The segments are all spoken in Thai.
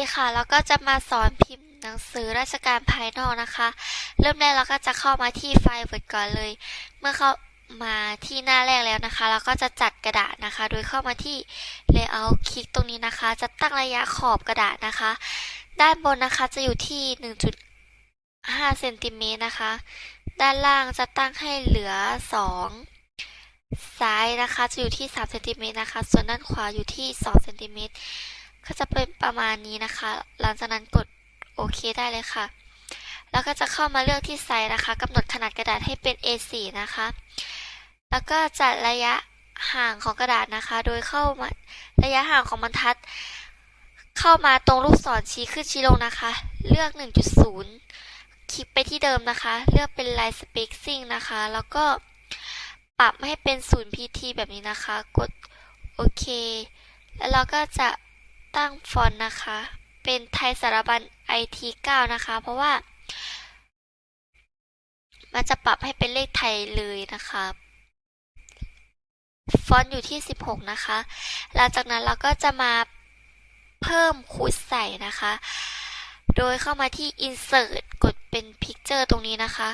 ดีค่ะแล้วก็จะมาสอนพิมพ์หนังสือราชการภายนอกนะคะ เริ่มแรกเราก็จะเข้ามาที่ไฟล์ Word ก่อนเลย เมื่อเข้ามาที่หน้าแรกแล้วนะคะ เราก็จะจัดกระดาษนะคะ โดยเข้ามาที่ Layout คลิกตรงนี้นะคะ จะตั้งระยะขอบกระดาษนะคะ ด้านบนนะคะจะอยู่ที่ 1.5เซนติเมตรนะคะ ด้านล่างจะตั้งให้เหลือ 2ซ้ายนะคะจะอยู่ที่3เซนติเมตรนะคะ ส่วนด้านขวาอยู่ที่2เซนติเมตร ก็จะเป็นประมาณนี้นะคะ หลังจากนั้นกดโอเคได้เลยค่ะ แล้วก็จะเข้ามาเลือกที่ไซส์นะคะกำหนดขนาดกระดาษให้เป็น A4 นะคะ แล้วก็จัดระยะห่างของกระดาษนะคะ โดยเข้ามาระยะห่างของบรรทัด เข้ามาตรงลูกศรชี้ขึ้นชี้ลงนะคะ เลือก 1.0 คลิกไปที่เดิมนะคะ เลือกเป็น Line Spacing นะคะ แล้วก็ปรับให้เป็น 0 pt แบบนี้นะคะ กดโอเค แล้วเราก็จะ ตั้งฟอนต์นะคะ เป็นไทยสารบัญ IT9 นะคะ เพราะว่า มันจะปรับให้เป็นเลขไทยเลยนะคะฟอนต์อยู่ที่ 16 นะคะ หลังจากนั้นเราก็จะมาเพิ่มคูดใส่นะคะ โดยเข้ามาที่ insert กดเป็น picture ตรงนี้นะคะ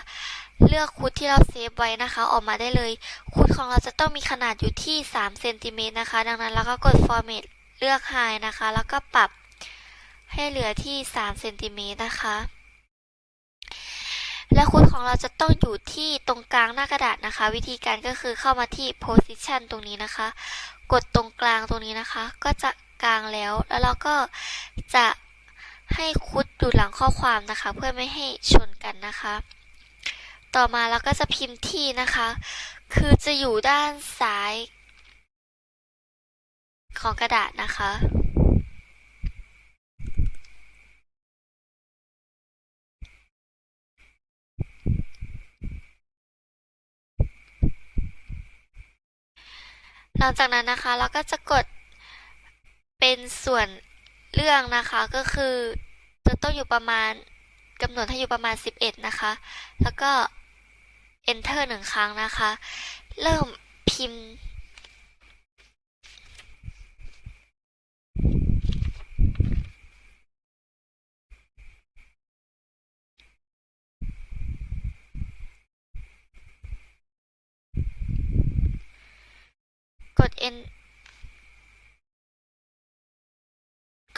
เลือกคูดที่เราเซฟไว้นะคะ ออกมาได้เลยคูดของเราจะต้องมีขนาดอยู่ที่ 3 เซนติเมตรนะคะ ดังนั้นเราก็กด format เลือก high นะคะ แล้วก็ปรับให้เหลือที่ 3 เซนติเมตรนะคะ และคูดของเราจะต้องอยู่ที่ตรงกลางหน้ากระดาษนะคะ วิธีการก็คือเข้ามาที่ position ตรงนี้นะคะ กดตรงกลางตรงนี้นะคะ ก็จะกลางแล้ว แล้วเราก็จะให้คุดอยู่หลังข้อความนะคะ เพื่อไม่ให้ชนกันนะคะ ต่อมาเราก็จะพิมพ์ที่นะคะ คือจะอยู่ด้านซ้าย ของกระดาษนะคะ หลังจากนั้นนะคะเราก็จะกดเป็นส่วนเรื่องนะคะก็คือจะต้องอยู่ประมาณกำหนดให้อยู่ประมาณ 11 นะคะ แล้วก็ enter หนึ่งครั้งนะคะ เริ่มพิมพ์ กด en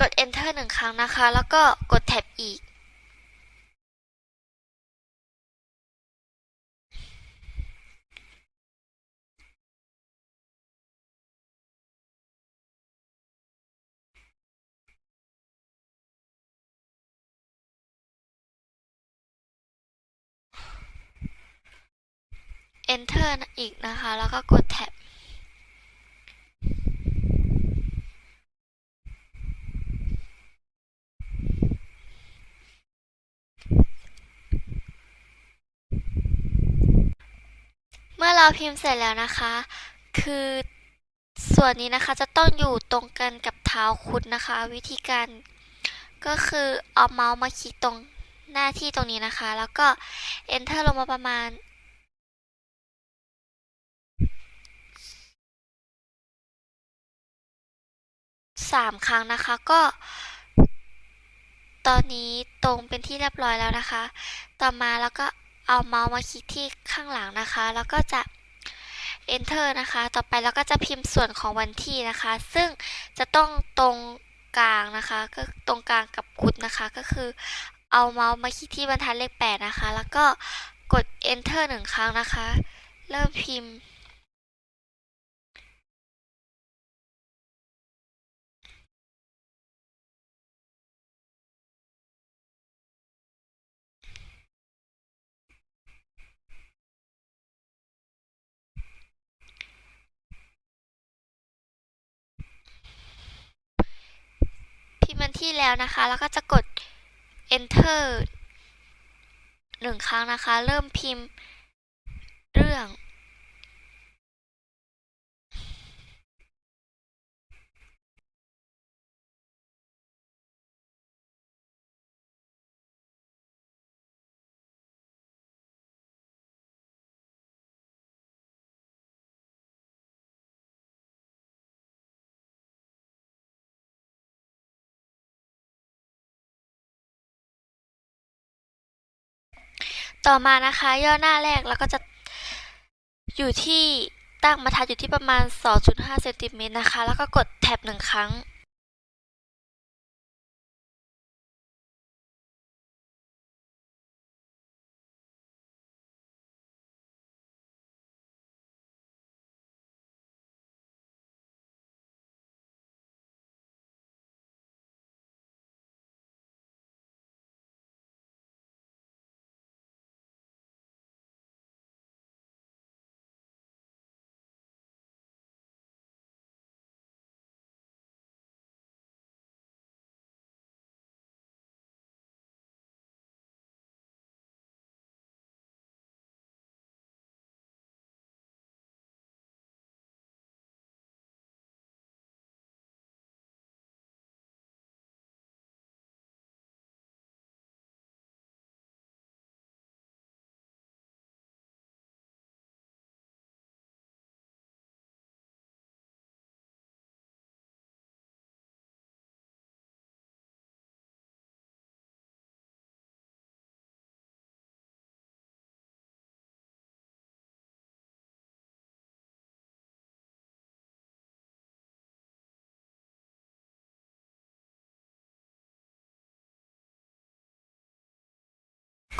กด enter หนึ่งครั้งนะคะ แล้วก็กด tab อีก enter อีกนะคะ แล้วก็กด tab เมื่อ เราพิมพ์เสร็จแล้วนะคะ คือส่วนนี้นะคะจะต้องอยู่ตรงกันกับเท้าคุดนะคะ วิธีการก็คือเอาเมาส์มาคลิกตรงหน้าที่ตรงนี้นะคะ แล้วก็ enter ลงมาประมาณสามครั้งนะคะก็ ตอนนี้ตรงเป็นที่เรียบร้อยแล้วนะคะ ต่อมาแล้วก็เอาเมาส์มาคลิกที่ข้างหลังนะคะ แล้วก็จะ enter นะคะ ต่อไปเราก็จะพิมพ์ส่วนของวันที่นะคะ ซึ่งจะต้องตรงกลางนะคะ ก็ตรงกลางกับคุดนะคะ ก็คือเอาเมาส์มาคลิกที่บรรทัดเลข 8 นะคะ แล้วก็กด enter หนึ่งครั้งนะคะ เริ่มพิมพ์ ที่แล้วนะคะ แล้วก็จะกด enter หนึ่งครั้งนะคะ เริ่มพิมพ์เรื่อง ต่อมานะคะ ย่อหน้าแรกแล้วก็จะอยู่ที่ตั้งบรรทัดอยู่ที่ประมาณ 2.5เซนติเมตรนะคะ แล้วก็กดแท็บหนึ่งครั้ง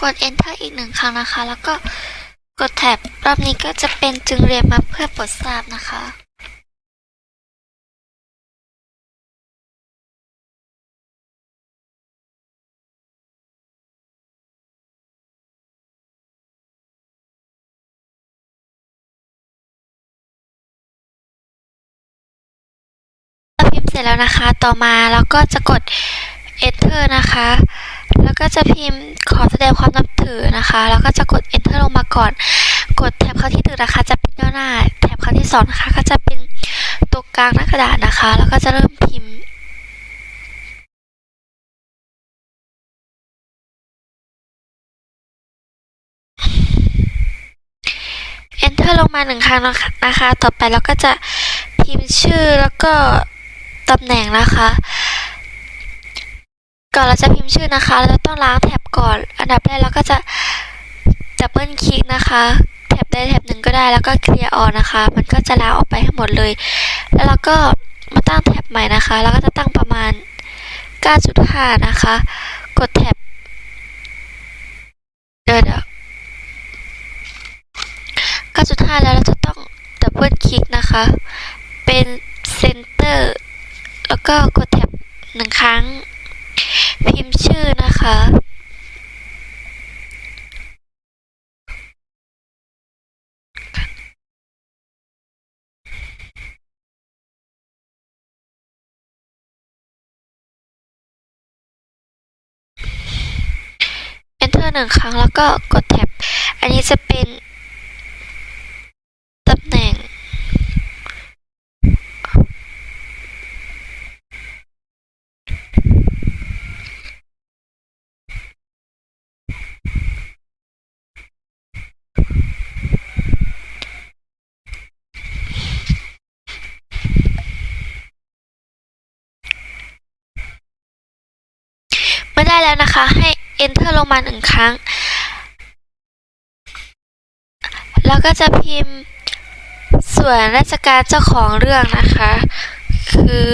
กด enter อีกหนึ่งครั้งนะคะ แล้วก็กดแท็บรอบนี้ก็จะเป็นจึงเรียนมาเพื่อโปรดทราบนะคะพิมพ์เสร็จแล้วนะคะ ต่อมาเราก็จะกด enter นะคะ แล้วก็จะพิมพ์ขอแสดงความนับถือนะคะ แล้วก็จะกด enter ลงมาก่อน กดแท็บเข้าที่หนึ่งนะคะ จะเป็นย่อหน้า แท็บเข้าที่สองนะคะ ก็จะเป็นตัวกลางหน้ากระดาษนะคะ แล้วก็จะเริ่มพิมพ์ enter ลงมาหนึ่งครั้งนะคะ ต่อไปเราก็จะพิมพ์ชื่อแล้วก็ตำแหน่งนะคะ ก่อนเราจะพิมพ์ชื่อนะคะ เราจะต้องล้างแท็บก่อน อันดับแรกเราก็จะดับเบิลคลิกนะคะแท็บใดแท็บหนึ่งก็ได้แล้วก็เคลียร์ออกนะคะ มันก็จะล้างออกไปให้หมดเลย แล้วเราก็มาตั้งแท็บใหม่นะคะ แล้วก็จะตั้งประมาณ 9.5 นะคะ กดแท็บเดี๋ยวเดี๋ยว9.5 แล้วเราจะต้องดับเบิลคลิกนะคะ เป็นเซนเตอร์แล้วก็กดแท็บหนึ่งครั้ง พิมพ์ชื่อนะคะ enter หนึ่งครั้งแล้วก็กดแท็บ อันนี้จะเป็นตำแหน่ง ไมื่อได้แล้วนะคะ ให้ enter ลงมาหนึ่งครั้ง แล้วก็จะพิมพ์ส่วนราชการเจ้าของเรื่องนะคะ คือ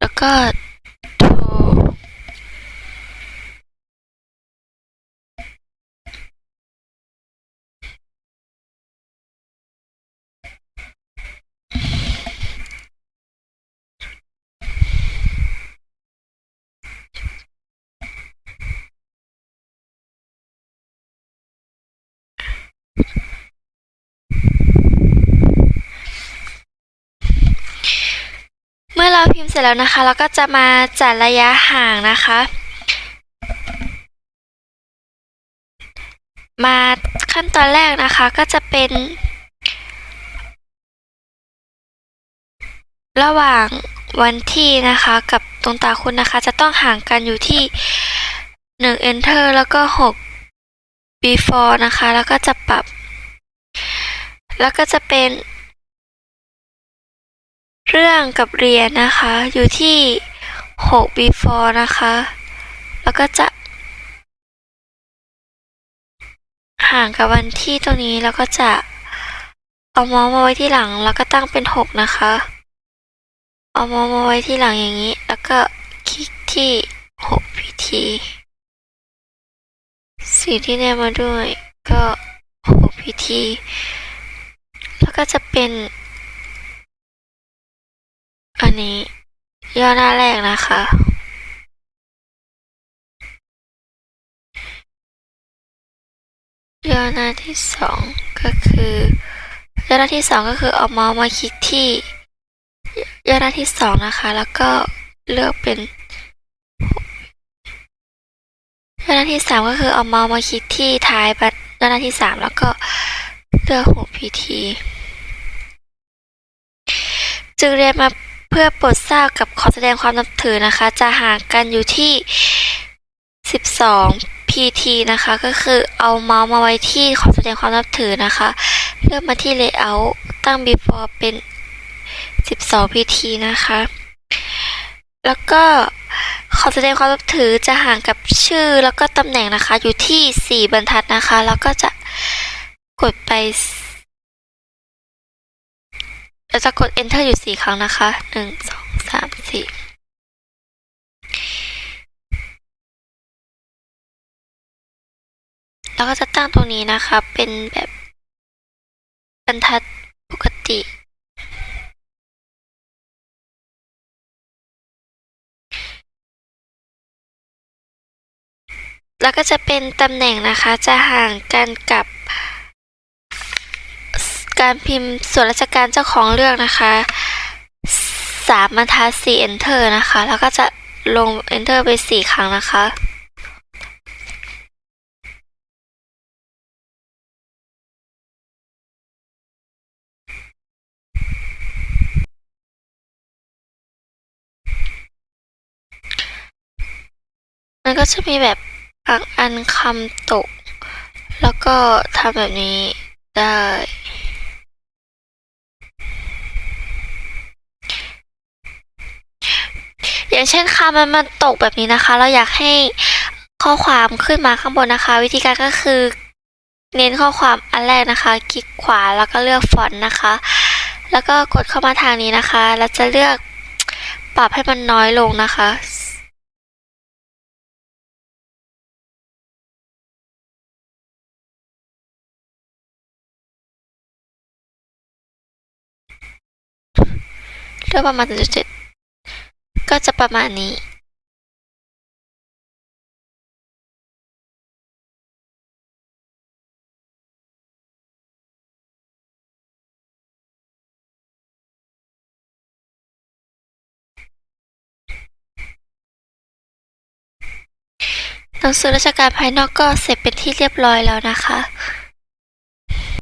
แล้วก็โทร เมื่อ เสร็จแล้วนะคะเราก็จะมาจัดระยะห่างนะคะ มาขั้นตอนแรกนะคะก็จะเป็น ระหว่างวันที่นะคะกับตรงตาคุณนะคะ จะต้องห่างกันอยู่ที่ 1 enter แล้วก็ 6 before นะคะ แล้วก็จะปรับ แล้วก็จะเป็น เรื่องกับเรียนนะคะ อยู่ที่ 6 before นะคะ แล้วก็จะ ห่างกับวันที่ตรงนี้แล้วก็จะ เอามาส์มาไว้ที่หลัง แล้วก็ตั้งเป็น 6 นะคะ เอามาส์มาไว้ที่หลังอย่างนี้ แล้วก็คลิกที่ 6 pt สีที่แนบมาด้วยก็ 6 pt แล้วก็จะเป็น อันนี้ ย่อหน้าแรกนะคะ ย่อหน้าที่สองก็คือย่อหน้าที่สองก็คือเอาเมาส์มาคลิกที่ ย่อหน้าที่สองนะคะ แล้วก็เลือกเป็นย่อหน้าที่สามก็คือเอาเมาส์มาคลิกที่ท้ายบัตรย่อหน้าที่สามแล้วก็เลือกหก pt จึงเรียนมา เพื่อโปรดทราบกับขอแสดงความนับถือนะคะ จะห่างกันอยู่ที่ 12 pt นะคะ ก็คือเอาเมาส์มาไว้ที่ขอแสดงความนับถือนะคะ เลือกมาที่ layout ตั้ง before เป็น 12 pt นะคะ แล้วก็ขอแสดงความนับถือจะห่างกับชื่อแล้วก็ตำแหน่งนะคะอยู่ที่ 4 บรรทัดนะคะ แล้วก็จะกดไป เราจะกด enter อยู่ 4 ครั้งนะคะ 1 2 3 4แล้วก็จะตั้งตรงนี้นะคะ เป็นแบบบรรทัดปกติ แล้วก็จะเป็นตำแหน่งนะคะ จะห่างกันกับ การพิมพ์ส่วนราชการเจ้าของเรื่องนะคะสามบรรทัดสี่ enter นะคะ แล้วก็จะลง enter ไปสี่ครั้งนะคะมันก็จะมีแบบบางอันคำตก แล้วก็ทำแบบนี้ได้ อย่างเช่นคำมันมันตกแบบนี้นะคะ เราอยากให้ข้อความขึ้นมาข้างบนนะคะ วิธีการก็คือ เน้นข้อความอันแรกนะคะ คลิกขวาแล้วก็เลือกฟอนต์นะคะ แล้วก็กดเข้ามาทางนี้นะคะแล้วจะเลือกปรับให้มันน้อยลงนะคะเลือกประมาณ0.7 ก็จะประมาณนี้หนังสือราชการภายนอกก็เสร็จเป็นที่เรียบร้อยแล้วนะคะ